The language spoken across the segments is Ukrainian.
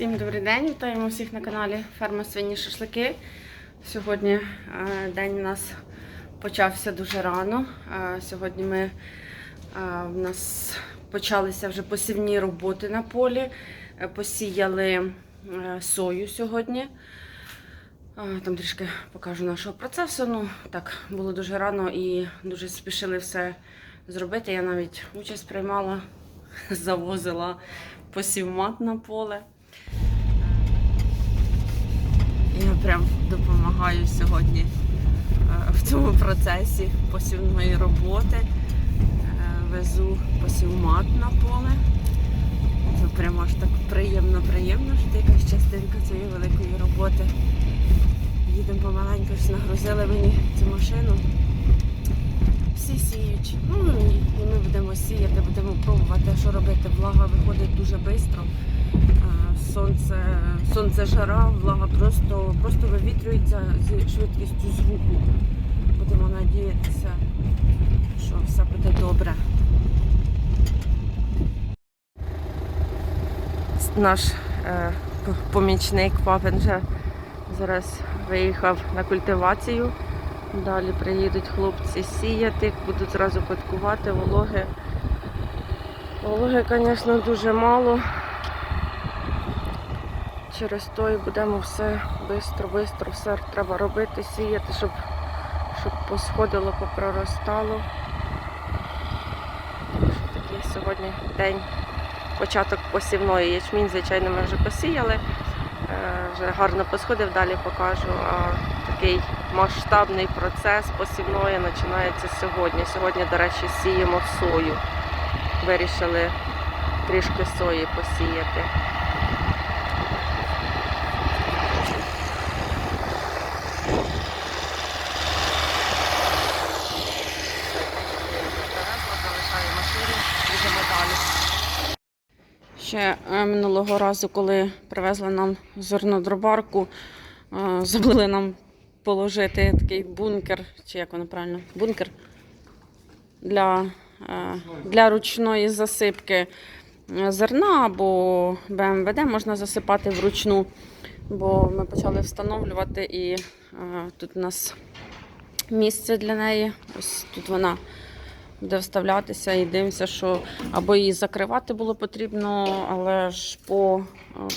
Всім добрий день, вітаємо всіх на каналі Ферма Свині Шашлики. Сьогодні е, день у нас почався дуже рано. Е, Сьогодні ми е, в нас почалися вже посівні роботи на полі. Е, Посіяли е, сою сьогодні. Е, Там трішки покажу нашого процесу. Ну так було дуже рано і дуже спішили все зробити. Я навіть участь приймала, завозила посівмат на поле. Я прям допомагаю сьогодні е, в цьому процесі посівної роботи. Е, Везу посівмат на поле. Це прямо аж так приємно, приємно, що це якась частинка цієї великої роботи. Їдемо помаленьку, ж нагрузили мені цю машину. Всі сіють. Ну і і ми будемо сіяти, будемо пробувати, що робити. Влага виходить дуже швидко. Сонце, сонце жара, влага просто, просто вивітрюється зі швидкістю звуку. Будемо надіятися, що все буде добре. Наш е, помічник папин вже зараз виїхав на культивацію. Далі приїдуть хлопці сіяти, будуть зразу подкувати вологи. Вологи, звісно, дуже мало. Через то і будемо все швидко-швидко, все треба робити, сіяти, щоб, щоб посходило, попроростало. Такий сьогодні день, початок посівної. Ячмінь, звичайно, ми вже посіяли. Е, Вже гарно посходив, далі покажу. А такий масштабний процес посівної починається сьогодні. Сьогодні, до речі, сіємо сою. Вирішили трішки сої посіяти. Ще е, минулого разу, коли привезли нам зернодробарку, е, забули нам положити такий бункер, чи як воно правильно, бункер? Для, е, для ручної засипки зерна або БМВД можна засипати вручну, бо ми почали встановлювати і тут у нас місце для неї. Ось тут вона буде вставлятися і дивимося, що або її закривати було потрібно, але ж по,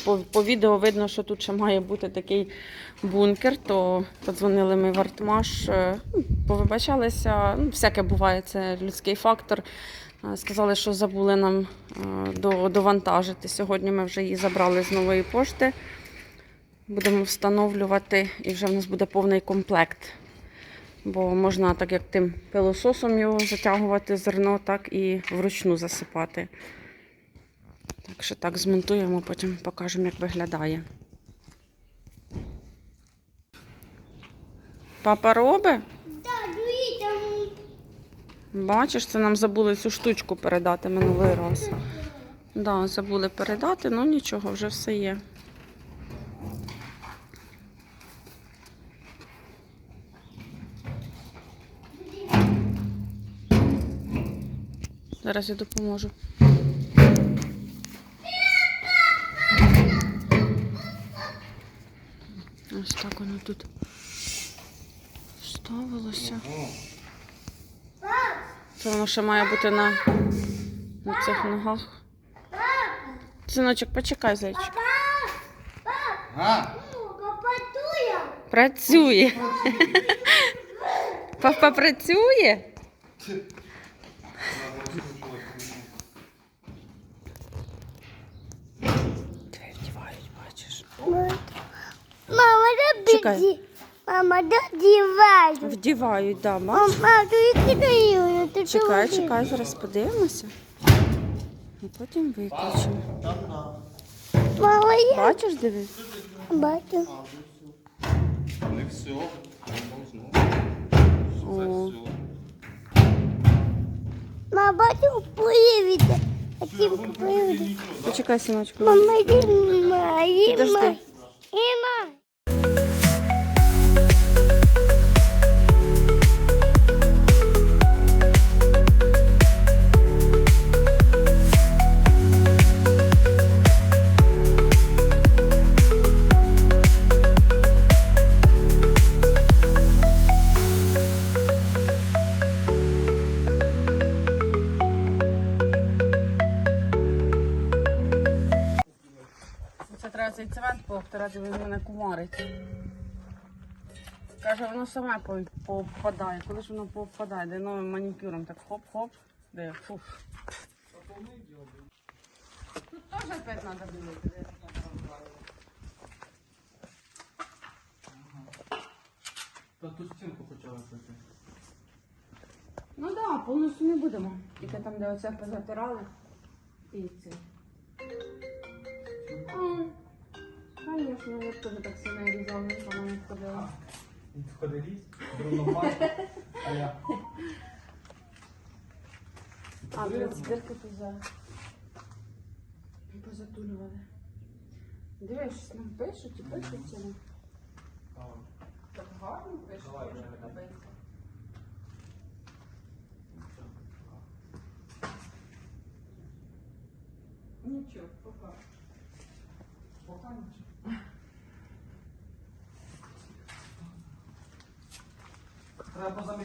по, по відео видно, що тут ще має бути такий бункер, то подзвонили ми в Артмаш, е, повибачалися. Ну, всяке буває, це людський фактор. Е, Сказали, що забули нам е, до- довантажити. Сьогодні ми вже її забрали з нової пошти. Будемо встановлювати і вже в нас буде повний комплект. Бо можна так як тим пилососом його затягувати зерно, так і вручну засипати. Так що так змонтуємо, потім покажемо, як виглядає. Папа робить? Так, там Бачиш, це нам забули цю штучку передати минулий раз. Да, забули передати, ну нічого, вже все є. Зараз я допоможу. Ось так воно тут ставилося. Це воно ще має бути на, на цих ногах. Синочок, почекай, зайчик. Працює. Папа працює? Двері вдівають, бачиш. Мама, да Чекай. Мама, да дівай. Вдівають, да, бачиш. Мама, то і. Ти Чекай, чого? чекай, зараз подивимося. І потім виключимо. Мама, я Бачиш, дивись? бачу. не все. О, Мама, бачу, поївіте. Хотів поївіти. почекай, синочку. Мама, іма, іма. Подожди. Іма. цей цемент повторяти, він мене кумарить. Каже, воно саме по- повпадає. Коли ж воно повпадає, де новим манікюром так хоп-хоп, де фуф. Тут теж опять треба така. Та ту стінку почали пити. Ну так, да, повністю не будемо. Тільки там, де оце позатирали. І це. Звісно, я б теж так сильно різав, ніколи не входила. Входились, друг а я. А, блядь, дирки поза... позатулювали. Дивись, щось нам пишуть і пишуть це. Так гарно пишуть, дуже подобається. Нічого, пока. Пока нічого.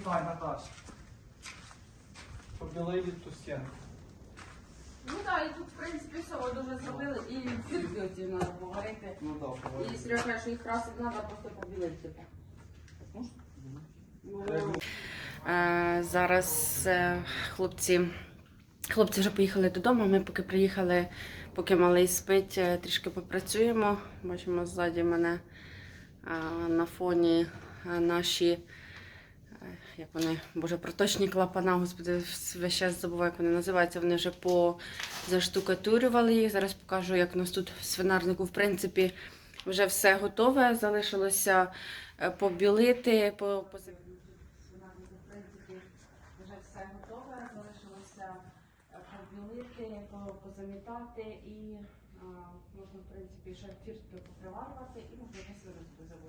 Позамікати, Наташ. Побілили ту стінку. Ну так, і тут, в принципі, все ви дуже зробили. І фірки оці треба поварити. Ну так, І Серега, що їх красити треба, просто побілити. Типу. Е, зараз е, хлопці, хлопці вже поїхали додому. Ми поки приїхали, поки малий спить, е, трішки попрацюємо. Бачимо ззаді мене е, на фоні е, наші. Як вони, боже, проточні клапана, господи, весь час забуваю, як вони називаються. Вони вже позаштукатурювали їх. Зараз покажу, як у нас тут в свинарнику, в принципі, вже все готове. Залишилося е, побілити, по, по... свинарнику, в принципі, вже все готове. Залишилося е, побілити, позамітати і а, можна, в принципі, ще фіртки поприварювати і можна свиночку завозити.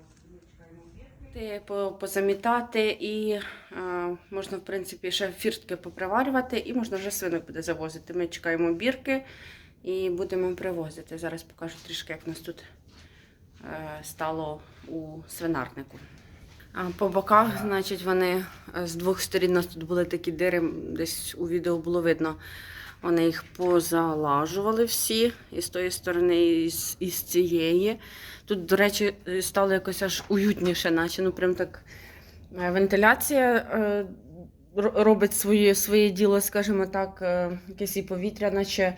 Позамітати і а, можна, в принципі, ще фіртки поприварювати і можна вже свинок буде завозити. Ми чекаємо бірки і будемо привозити. Зараз покажу трішки, як нас тут е, стало у свинарнику. А по боках, значить, вони е, з двох сторін у нас тут були такі дири, десь у відео було видно. Вони їх позалажували всі, і з тої сторони, і з, і з цієї. Тут, до речі, е, стало якось аж уютніше, наче ну прям так е, вентиляція е, робить своє, своє діло, скажімо так, якесь і повітря, наче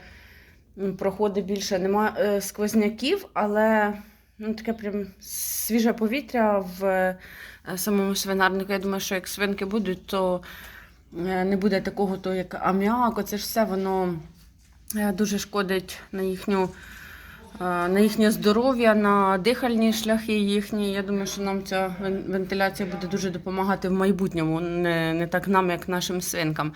проходить більше. Нема сквозняків, але ну, таке прям свіже повітря в самому свинарнику. Я думаю, що як свинки будуть, то не буде такого, то як аміак. Оце ж все воно е, дуже шкодить на їхню. е, На їхнє здоров'я, на дихальні шляхи їхні. Я думаю, що нам ця вентиляція буде дуже допомагати в майбутньому, не, не так нам, як нашим свинкам.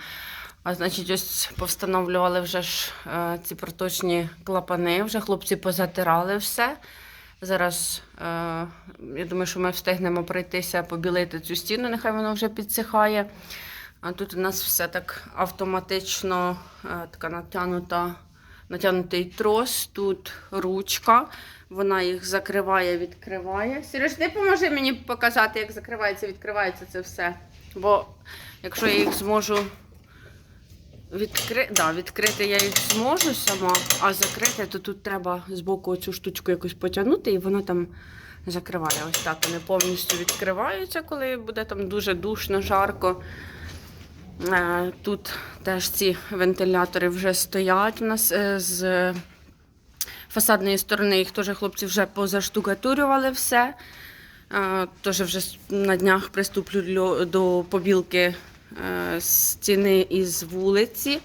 А значить, ось повстановлювали вже ж е, ці проточні клапани, вже хлопці позатирали все. Зараз е, я думаю, що ми встигнемо пройтися, побілити цю стіну, нехай воно вже підсихає. А тут у нас все так автоматично, е, така натягнута, натягнутий трос, тут ручка. Вона їх закриває, відкриває. Сереж, ти поможи мені показати, як закривається, відкривається це все. Бо якщо я їх зможу відкри... да, відкрити, я їх зможу сама, а закрити, то тут треба з боку цю штучку якось потягнути, і воно там закриває. Ось так вони повністю відкриваються, коли буде там дуже душно, жарко. Е, Тут теж ці вентилятори вже стоять у нас е, з фасадної сторони. Їх теж хлопці вже позаштукатурювали все. Е, Теж вже на днях приступлю до побілки стіни із вулиці.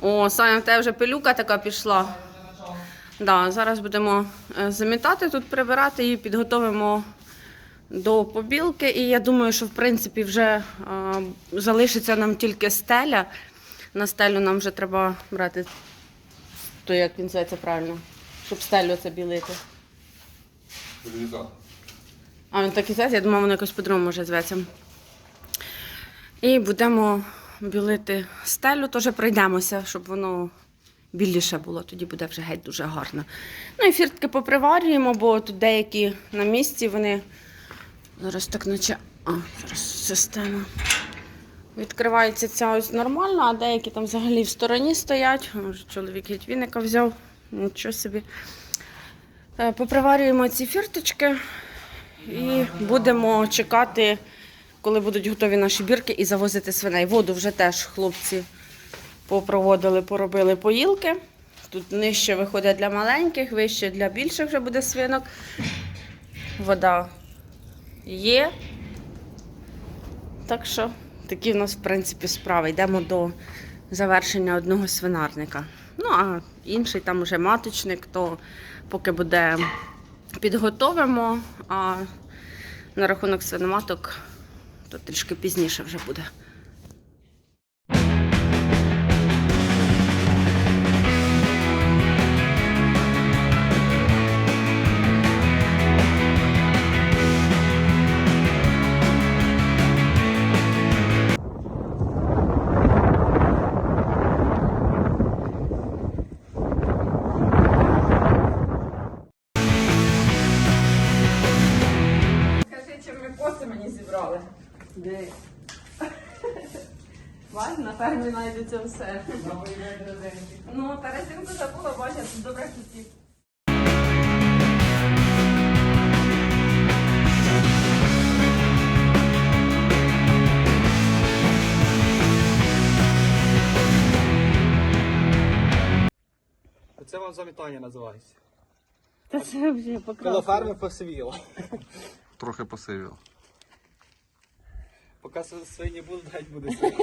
О, Саня, тебе вже пилюка така пішла. Да, зараз будемо замітати тут, прибирати і підготовимо до побілки. І я думаю, що в принципі вже е, залишиться нам тільки стеля. На стелю нам вже треба брати, то як він зветься правильно, щоб стелю це білити. А він так і зветься, я думаю, воно якось по-другому може зветься. І будемо білити стелю, теж пройдемося, щоб воно біліше було, тоді буде вже геть дуже гарно. Ну і фіртки поприварюємо, бо тут деякі на місці вони зараз так наче. А, зараз система. Відкривається ця ось нормально, а деякі там взагалі в стороні стоять. Чоловік віника взяв. Нічого собі. Е, Поприварюємо ці фірточки і будемо чекати, коли будуть готові наші бірки і завозити свиней. Воду вже теж хлопці попроводили, поробили поїлки. Тут нижче виходить для маленьких, вище для більших вже буде свинок. Вода є. Так що такі в нас, в принципі, справи. Йдемо до завершення одного свинарника. Ну, а інший там уже маточник, то поки буде підготовимо, а на рахунок свиноматок, то трішки пізніше вже буде. Де? Бачиш, на фермі знайдеться все. Ну, Тарасинку забула, бачиш, тут добре хотів. Оце вам замітання називається. Та це вже Коло покрасно. ферми посивіло. Трохи посивів. Поки свині будуть, геть буде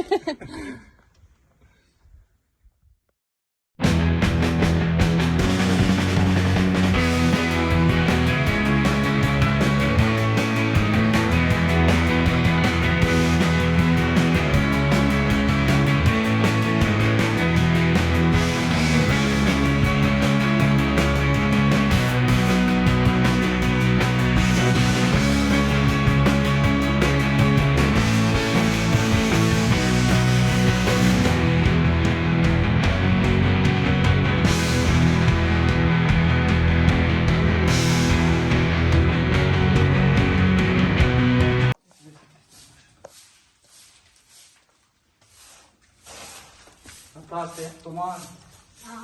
як туман.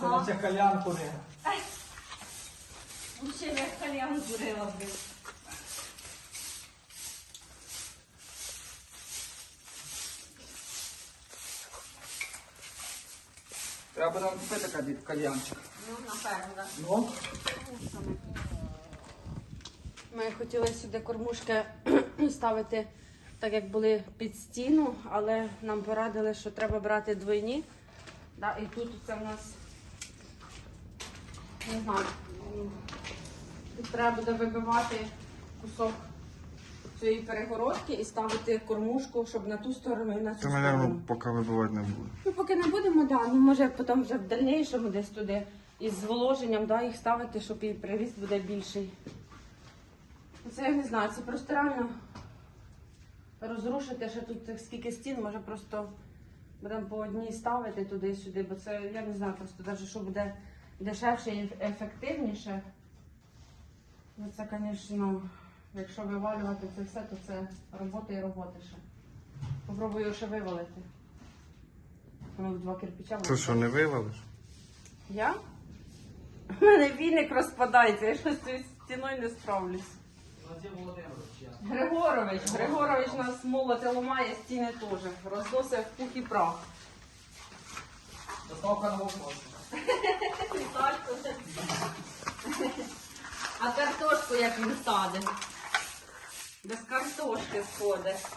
Це наче кальян курив. Ще як кальян курила би. Треба буде вам купити кальянчик. Ну, напевно, так. Ну, Ми хотіли сюди кормушки ставити так, як були під стіну, але нам порадили, що треба брати двойні. Да, і тут це в нас не знаю. Тут треба буде вибивати кусок цієї перегородки і ставити кормушку, щоб на ту сторону і на цю Це, сторону. мабуть, поки вибивати не буде. Ну, поки не будемо, да. Ну, може потім вже в дальнішому десь туди із зволоженням да, їх ставити, щоб і приріст буде більший. Це я не знаю, це просто реально розрушити ще тут тих скільки стін, може просто будемо по одній ставити туди-сюди, бо це я не знаю, просто навіть що буде дешевше і ефективніше. Ну це, звісно, якщо вивалювати це все, то це робота і робота ще. Попробую ще вивалити. Воно в два кирпича. Ти що, не вивалиш? Я? У мене віник розпадається, я щось з стіною не справлюсь. Григорович, Григорович нас молоте ламає, стіни теж. Розносить в пух і прах. Доставка на. А картошку як він садить? Без картошки сходить.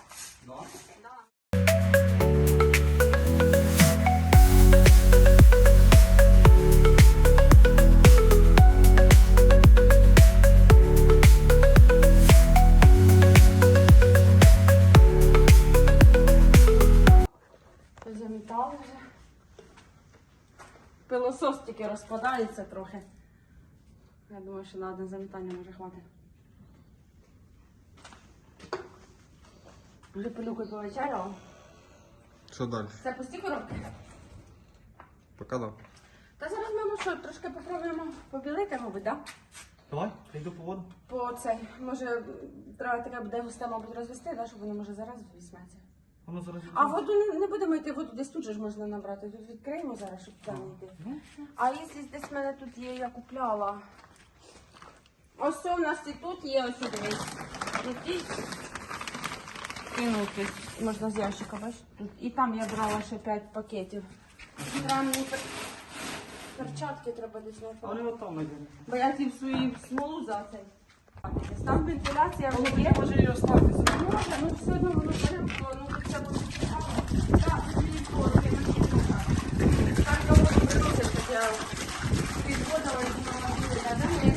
Розпадається трохи. Я думаю, що на одне замітання може хватить. Вже пилюкою повечеряла. Що далі? Це пусті коробки? Поки да. Та зараз ми ну що, трошки попробуємо побілити, мабуть, так? Да? Давай, я йду по воду. По цей, може, треба таке буде густе, мабуть, розвести, да, щоб воно може зараз візьметься. Воно зараз А воду не, не будемо йти, воду десь тут же ж можна набрати. Тут відкриємо зараз, щоб там йти. А якщо десь в мене тут є, я купляла Ось це у нас і тут є ось дивись. Тут і кинути. Можна з ящика, бачиш? Тут. І там я брала ще 5 пакетів. Треба мені пер- перчатки треба десь знайти. вони отам йдемо. Бо я ті в свою смолу за цей. Там вентиляція вже є. Може і остатися. Може, ну все одно воно порядку, ну це це буде, а де моє?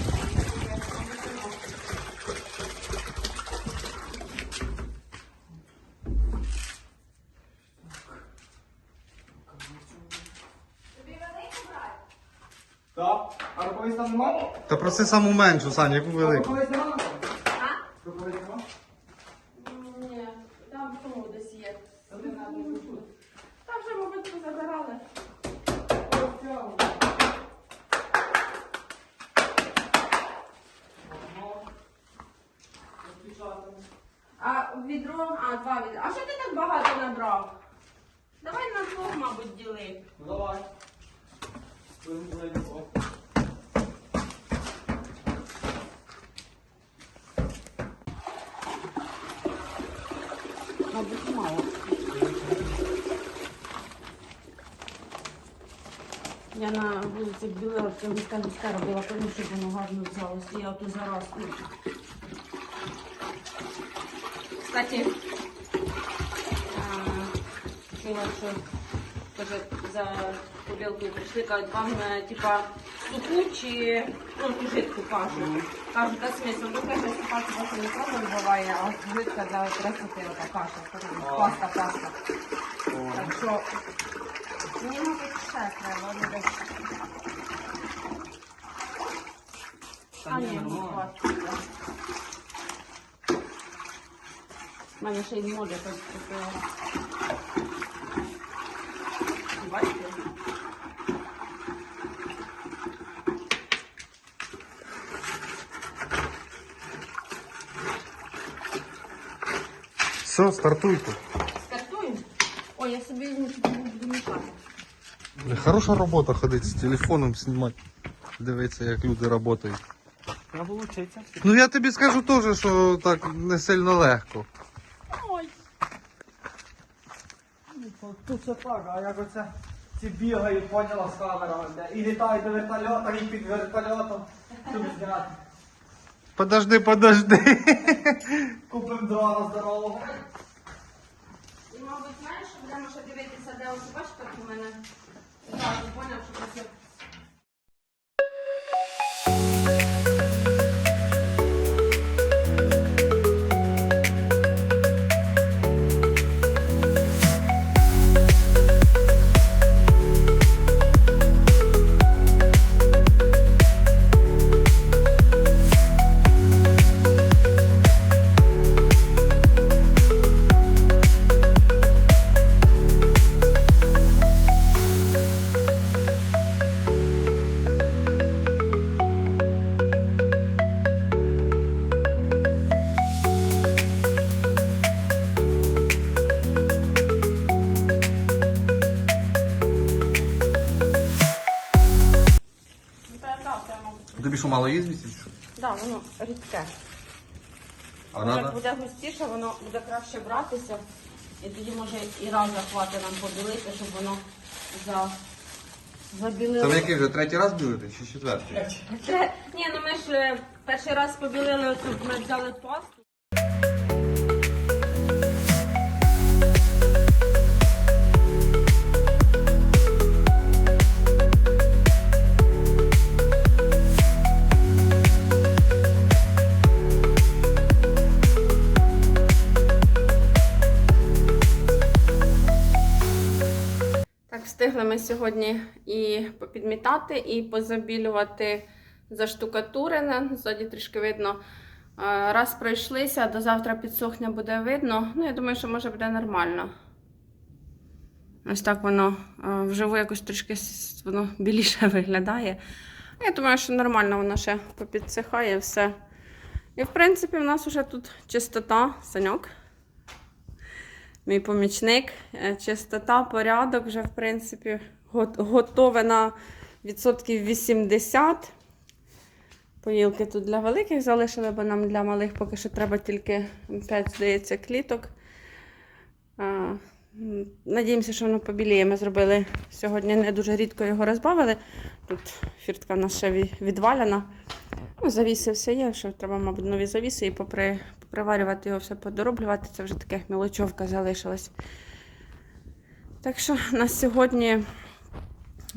Так. А рукавиць там немає? Та проси саму меншу, Саня, яку велику. Рукавиць немає? А? Рукавиць немає? Ні, там в тому десь є. Там вже, мабуть, позабирали. А відро, а два відра. А що ти так багато набрав? Давай на двох, мабуть, діли. Ну давай. Будемо подивитися. Мабуть, мало. Я на вулиці Білородська міська міська робила тому, щоб воно гарно взялося. Я ото зараз. Кстати, чула, що каже, за побілкою прийшли, кажуть, вам е, типа суху чи ну, жидку кашу. Кажуть, та смисл, ну каже, суха це не problem буває, а жидка для красоти, ота каша, паста, паста. Так що мені, мабуть, ще треба, ну десь. А, ні, не хватить. У мене ще й моди хоч купила. Бачите? Все, стартуйте. Стартуємо? Ой, я собі не буду мішати. Хороша робота ходить з телефоном знімати. Дивитися, як люди працюють. Треба вчитися. Ну я тобі скажу теж, що так не сильно легко. Ой. Тут все так, а як оце ці бігають, поняла з камерами, і літають до вертольота, і під вертольотом, щоб зняти. Подожди, подожди. Купим два здорового. І, мабуть, що будемо ще дивитися, де ось бачите, у мене Так, поняв, що це мабуть. їздить? Так. Да, воно рідке. А Як надо? буде густіше, воно буде краще братися. І тоді може і раз захвати нам побілити, щоб воно за... Це ви який вже третій раз білите чи четвертий? Це- Ні, ну ми ж е, перший раз побілили, тут ми взяли пасту. Встигли ми сьогодні і попідмітати, і позабілювати заштукатурене. Ззаді трішки видно. Е, Раз пройшлися, до завтра підсохне буде видно. Ну, я думаю, що може буде нормально. Ось так воно е, вживу якось трішки воно біліше виглядає. Я думаю, що нормально воно ще попідсихає все. І в принципі, в нас вже тут чистота, саньок мій помічник. Е, Чистота, порядок вже, в принципі, готове на відсотків 80. Поїлки тут для великих залишили, бо нам для малих поки що треба тільки 5, здається, кліток. Надіємося, що воно побіліє. Ми зробили сьогодні не дуже рідко його розбавили. Тут фіртка в нас ще відваляна. Ну, завіси все є, що треба, мабуть, нові завіси і попри, поприварювати його все подороблювати. Це вже таке мілочовка залишилась. Так що на сьогодні,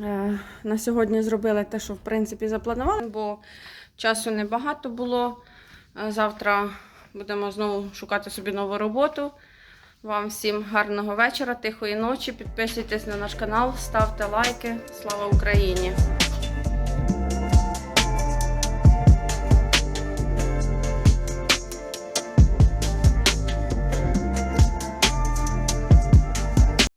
е, на сьогодні зробили те, що в принципі запланували, бо часу небагато було. Е, Завтра будемо знову шукати собі нову роботу. Вам всім гарного вечора, тихої ночі. Підписуйтесь на наш канал, ставте лайки. Слава Україні!